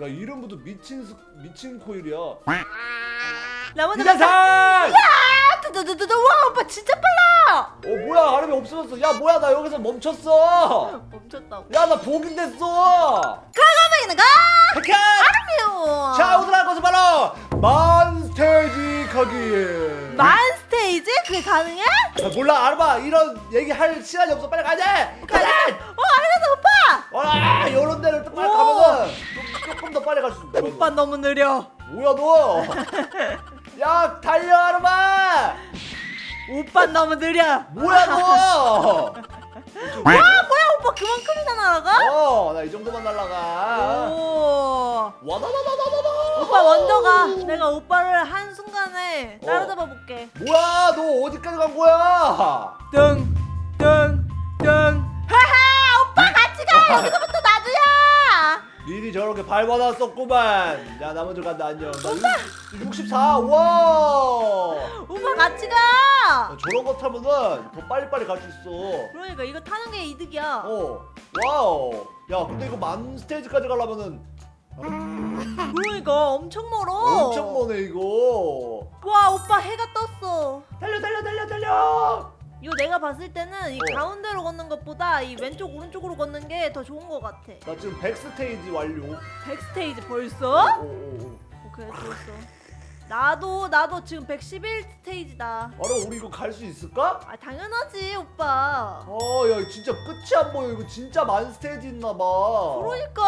야 이름부터 미친 스, 미친 코일이야. 이자상! 아, 두두두두 와 오빠 진짜 빨라. 어 뭐야 아름이 없어졌어. 야 뭐야 나 여기서 멈췄어. 멈췄다고. 야 나 복인 됐어. 가만히 가. 백현. 아름이요. 자 오늘 할 것은 바로 만스테이지 가기. 만 스테이지 그게 가능해? 아, 몰라 아르마 이런 얘기 할 시간이 없어 빨리 가자. 가자. 어 알겠어 오빠. 와 이런 데를 또 빨리 오. 가면은 더 빨리 갈 수 있어. 오빠 너무 느려. 뭐야 너? 야 달려 아르마. 오빠 너무 느려. 뭐야 너? 와 뭐야 오빠 그만큼이나 날아가? 어, 나 이 정도만 날라가. 오. 와다다다다다다. 오빠 먼저 가. 내가 오빠를 한 순간에 어. 따라잡아 볼게. 뭐야, 너 어디까지 간 거야? 등, 등, 등. 하하, 오빠 같이 가. 여기서부터 미리 저렇게 밟아놨었구만. 야, 나 먼저 간다. 안녕. 나 64. 와. 오빠 같이 가. 야, 저런 거 타면은 더 빨리빨리 갈 수 있어. 그러니까 이거 타는 게 이득이야. 어. 와우. 야, 근데 이거 만 스테이지까지 가려면은 그러니까 엄청 멀어. 엄청 머네 이거. 와 오빠 해가 떴어. 달려, 달려, 달려, 달려. 이거 내가 봤을 때는 이 어. 가운데로 걷는 것보다 이 왼쪽 오른쪽으로 걷는 게 더 좋은 것 같아. 나 지금 100 스테이지 완료. 백스테이지 벌써? 오, 오, 오. 오케이 좋았어. 나도 나도 지금 111 스테이지다. 알아, 우리 이거 갈 수 있을까? 아 당연하지 오빠. 어, 야, 진짜 끝이 안 보여. 이거 진짜 만 스테이지 있나 봐. 그러니까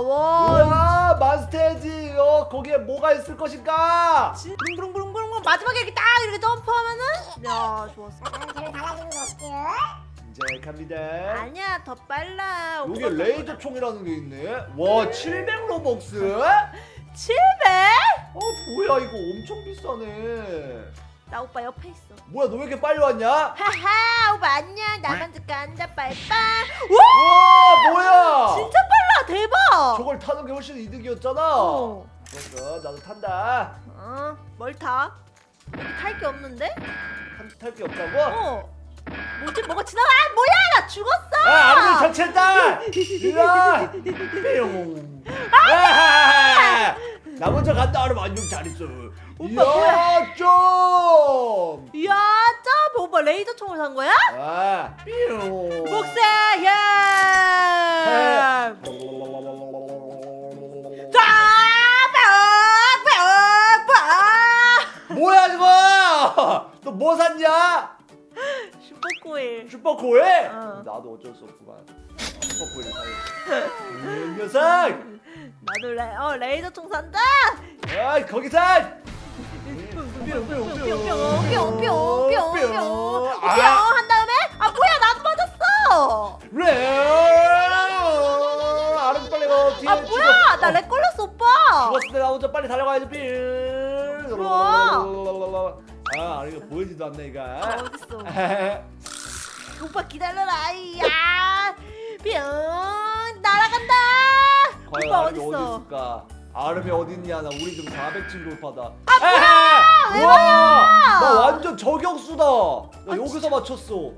와. 우와, 만 스테이지. 어, 거기에 뭐가 있을 것인가? 진- 부릉부릉부릉부릉 마지막에 이렇게 딱 이렇게 점프하면은 야 좋았어. 달라지는 거? 이제 갑니다. 아니야 더 빨라. 여기 레이저 총이라는 게 있네. 와, 700 로벅스? 700? 어, 뭐야, 이거 엄청 비싸네. 나 오빠 옆에 있어. 뭐야, 너 왜 이렇게 빨리 왔냐? 하하 오빠 안녕 나 먼저 간다 빠이빠. 와, 뭐야? 진짜 빨라 대박. 저걸 타는 게 훨씬 이득이었잖아. 어. 그럼 나도 탄다. 어, 뭘 타? 탈 게 없는데? 탈게 없다고? 어. 뭐지? 뭐가 지나가? 아, 뭐야? 나 죽었어. 아, 아름이 설치했다! 이야! 뿅! 아! 나 먼저 간다, 아름 안녕 잘했어. 오빠, 이야, 좀! 이야, 짜 오빠 레이저 총을 산 거야? 아, 뿅! 복사 야! 빡 너 뭐 샀냐? 슈퍼코일. 슈퍼코일? 어. 나도 어쩔 수 없구만. 슈퍼코일 사야지. 이 녀석! 나도 레, 어 레이저 총 산다. 아, 거기 산! 뿅뿅뿅뿅뿅뿅뿅뿅뿅 아. 한 다음에 아 뭐야 나도 맞았어. 레! 아름 빨리 가. 뒤에 아 뭐야 나 렉 걸렸어 오빠. 죽었을 때 나 혼자 빨리 달려가야지 삐. 우 와. 아, 이거 보이지도 않네 이거. 아, 어딨어? 오빠 기다려라 이야 뿅 날아간다. 과연 오빠 아름이 어디 어딨어? 있을까? 아름이 어디 있냐? 나 우리 지금 400층 돌파다. 아 뭐야? 왜 와, 와? 나 완전 저격수다. 나 아, 여기서 맞췄어.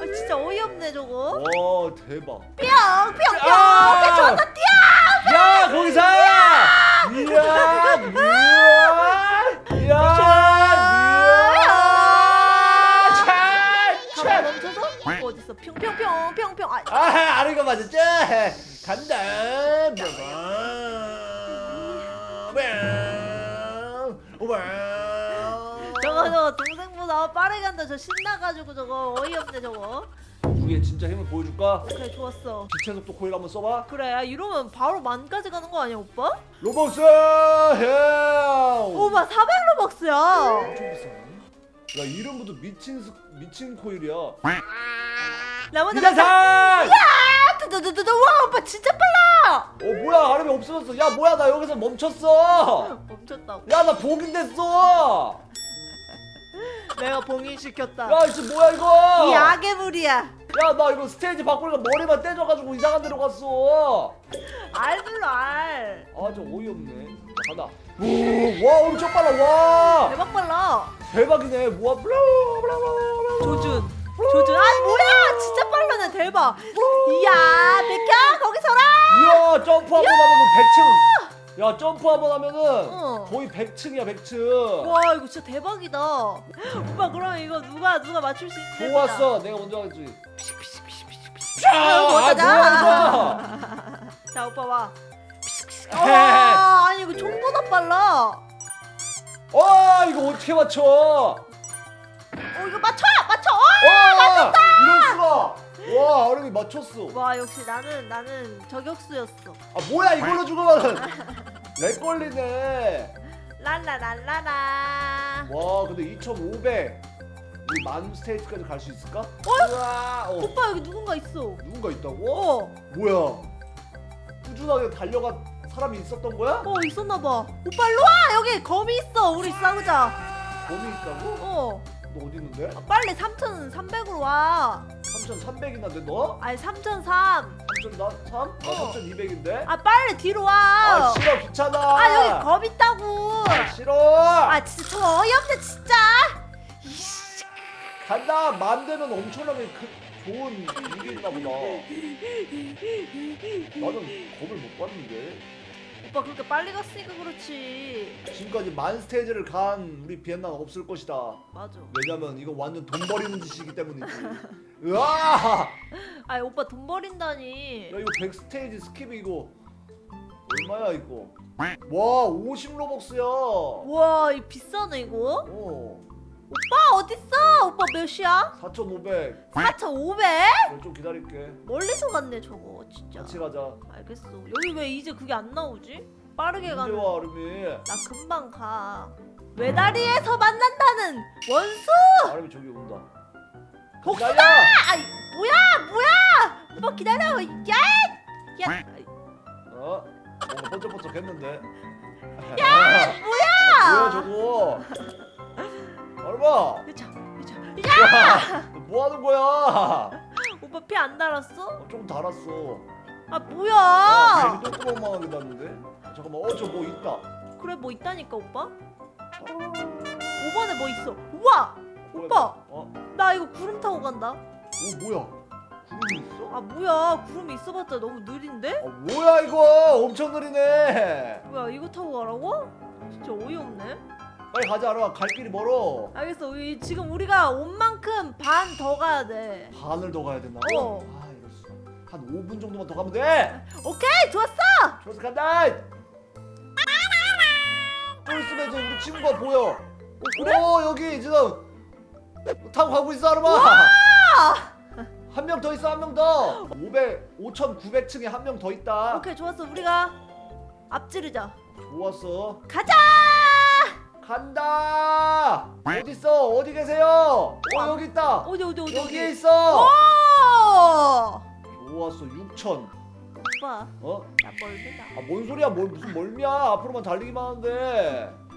아 진짜 어이없네 저거. 와, 대박. 뿅 뿅뿅 아! 뿅 거 맞았죠? 간다. 저거 저거 동생보다 빠르게 간다 저 신나가지고 저거 어이없네 저거. 우리의 진짜 힘을 보여줄까? 오케이 좋았어. 빛의 속도 코일 한번 써봐. 그래 야, 이러면 바로 만까지 가는 거 아니야 오빠? 로벅스 헬. 오빠 400로벅스야. 엄청 비싸네. 야 이름부터 미친 스, 미친 코일이야. 나 먼저 이자상! 아, 두두두두 와 오빠 진짜 빨라. 어 뭐야 아름이 없어졌어. 야 뭐야 나 여기서 멈췄어. 멈췄다고. 야 나 봉인 됐어. 내가 봉인시켰다. 야 이거 뭐야 이거? 이 악의 물이야. 야 나 이거 스테이지 바꾸니까 머리만 떼져가지고 이상한 데로 갔어. 알 불러 알. 아저 어이없네. 자, 간다. 오, 와 엄청 빨라 와. 대박 빨라. 대박이네. 와 블라 블라 블라. 조준. 조준. 아 뭐야 진짜 빨라네 대박. 이야 백현 거기 서라. 이야 점프 한번 하면은 100층. 야 점프 한번 하면은 어. 거의 100층이야 100층. 와 이거 진짜 대박이다. 오빠 그럼 이거 누가 누가 맞출 수 있는 좋았어. 내가 먼저 하지. 아, 아, 자 오빠 와. 와 아니 이거 총보다 빨라. 와 이거 어떻게 맞춰? 어 이거 맞춰 맞춰. 와 이럴 수가. 와 아름이 맞췄어. 어! 와 역시 나는 나는 저격수였어. 아 뭐야 이걸로 죽으면은 렉 걸리네. 랄라랄라라. 와 근데 2,500 우리 만 스테이지까지 갈 수 있을까? 우와, 어. 오빠 여기 누군가 있어. 누군가 있다고? 어. 뭐야? 꾸준하게 달려간 사람이 있었던 거야? 어 있었나 봐. 오빠 일로 와 여기 거미 있어. 우리 싸우자. 범이 있다고? 어. 너 어디 있는데? 아, 빨리 3,300으로 와. 3,300이나 너? 아니 3,003. 3,3? 나 어. 3,200인데? 아 빨리 뒤로 와. 아 싫어 귀찮아 아 여기 겁 있다고. 아, 싫어 아 진짜 저 어이없네 진짜. 이씨. 간다 만 되면 엄청나게 그, 좋은 일인가 보다 나는 겁을 못 봤는데 오빠 그렇게 빨리 갔으니까 그렇지. 지금까지 만 스테이지를 간 우리 비엔나는 없을 것이다 맞아. 왜냐면 이거 완전 돈 버리는 짓이기 때문이지 으아 아 오빠 돈 버린다니. 야 이거 100 스테이지 스킵 이거 얼마야 이거 와 50 로벅스야 어 와, 이 비싸네 이거. 오빠 어딨어? 오빠 몇이야? 4,500 4,500? 좀 기다릴게 멀리서 갔네 저거 진짜. 같이 가자 알겠어. 여기 왜 이제 그게 안 나오지? 빠르게 언제 가는. 와 아름이 나 금방 가. 외다리에서 만난다는 원수. 아름이 저기 온다 복수다! 기다려! 아, 뭐야, 뭐야? 오빠 기다려. 야, 야, 어? 뭔가 번쩍번쩍 했는데 야, 뭐야 뭐야? 저거 그쵸, 그쵸. 야, 야! 뭐 하는 거야? 오빠 피 안 달았어? 어, 좀 달았어 아, 아, 뭐야? 괜히 똥구멍만 하게 났는데? 아, 잠깐만 어 저 뭐 있다 그래, 뭐 있다니까 오빠. 5번에 뭐 있어? 우와, 오빠. 어? 나 이거 구름 타고 간다. 오 뭐야 구름이 있어? 아, 뭐야? 구름이 있어봤자 너무 느린데? 아 뭐야 이거 엄청 느리네 뭐야, 이거 타고 가라고? 진짜 어이없네. 빨리 가자 아름아 갈 길이 멀어 알겠어. 우리 지금 우리가 온 만큼 반 더 가야 돼. 반을 더 가야 된다고? 어. 아 이럴 수가 한 5분 정도만 더 가면 돼 오케이, 좋았어. 좋았어 간다 또 있으면 이제 우리 친구가 보여 어, 그래? 오 여기 지금 타고 가고 있어 아르마 한 명 더 있어 한 명더 500 5900층에 한 명 더 있다 오케이, 좋았어. 우리가 앞지르자. 좋았어 가자! 간다 어디 있어 어디 계세요 어 여기 있다 어디 어디 어디 여기에 어디? 있어 오! 좋았어 6000 오빠, 어? 나 멀미다. 아 뭔 소리야 뭘 무슨 멀미야 앞으로만 달리기만 하는데 아,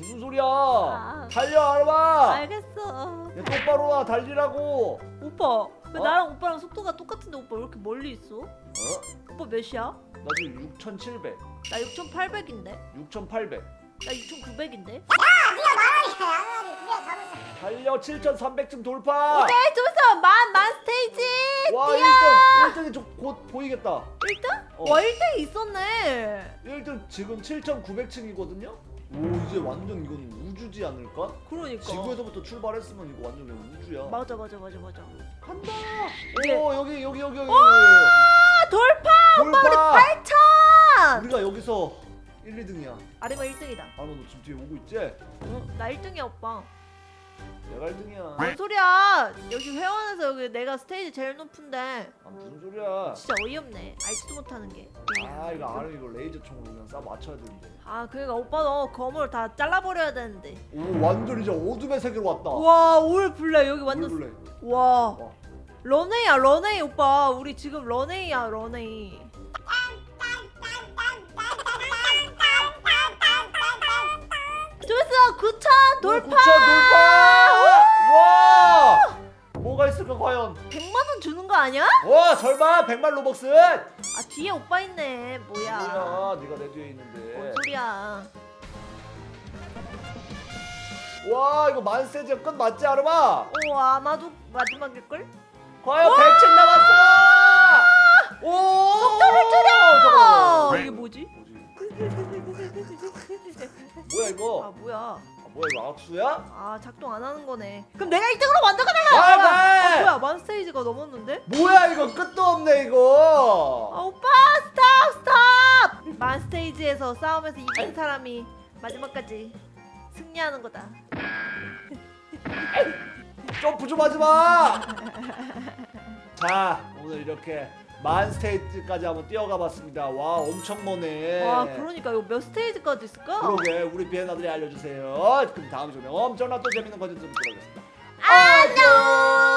무슨 소리야 아. 달려 아르마 알겠어. 야, 똑바로 와 달리라고 오빠, 왜 어? 나랑 오빠랑 속도가 똑같은데 오빠 왜 이렇게 멀리 있어? 어? 오빠 몇이야? 나 지금 6700 나 6,800인데. 6800 나 6,900인데. 달려 7300층 돌파 오케이, 좋았어. 만, 만 스테이지. 와 뛰어. 1등 1등이 좀 곧 보이겠다 1등? 어. 와, 1등이 있었네. 1등 지금 7900층이거든요 오 이제 완전 이건 우주지 않을까? 그러니까. 지구에서부터 출발했으면 이거 완전 그냥 우주야 맞아, 맞아, 맞아, 맞아. 간다 이게- 오 여기 여기 여기 여기 아, 돌파! 오빠 우리 돌파 8,000! 우리가 여기서 1, 2등이야 아리마 1등이다. 아너 너 지금 뒤에 오고 있지? 어, 나 1등이야, 오빠. 내가 1등이야 뭔 소리야? 여기 회원에서 여기 내가 스테이지 제일 높은데 아 무슨 소리야 진짜 어이없네. 알지도 못하는 게. 아 이거 아는 이거 레이저 총으로 그냥 쏴 맞춰야 되는데 아 그러니까 오빠 너 검을 다 잘라버려야 되는데. 오 완전 이제 어둠의 세계로 왔다 와 올 블랙 여기 완전. 원래 와 와. 런웨이야 런웨이 오빠. 우리 지금 런웨이야 런웨이. 돌파! 구천 돌파! 와! 뭐가 있을까 과연? 100만원 주는 거 아니야? 와 설마 100만 로벅스? 아 뒤에 오빠 있네 뭐야 뭐야 네가 내 뒤에 있는데 소리야 와 이거 만세지가 끝 맞지 아르마? 오 아마도 마지막일걸? 과연 100층 남았어! 오! 속도를 줄여! 어, 이게 뭐지? 뭐야 이거? 아 뭐야 이거 악수야? 아 작동 안 하는 거네. 그럼 내가 1등으로 먼저 가나? 아, 아, 네. 뭐야 만 스테이지가 넘었는데? 뭐야 이거 끝도 없네 아 이거 오빠 스탑 스탑! 만 스테이지에서 싸움에서 이긴 사람이 마지막까지 승리하는 거다. 점프 좀 하지마 자 오늘 이렇게 만 스테이지까지 한번 뛰어가 봤습니다 와 엄청 머네 와 그러니까 이거 몇 스테이지까지 있을까? 그러게 우리 비엔나들이 알려주세요 그럼 다음 주에 엄청난 또 재밌는 컨텐츠 들어오겠습니다 안녕.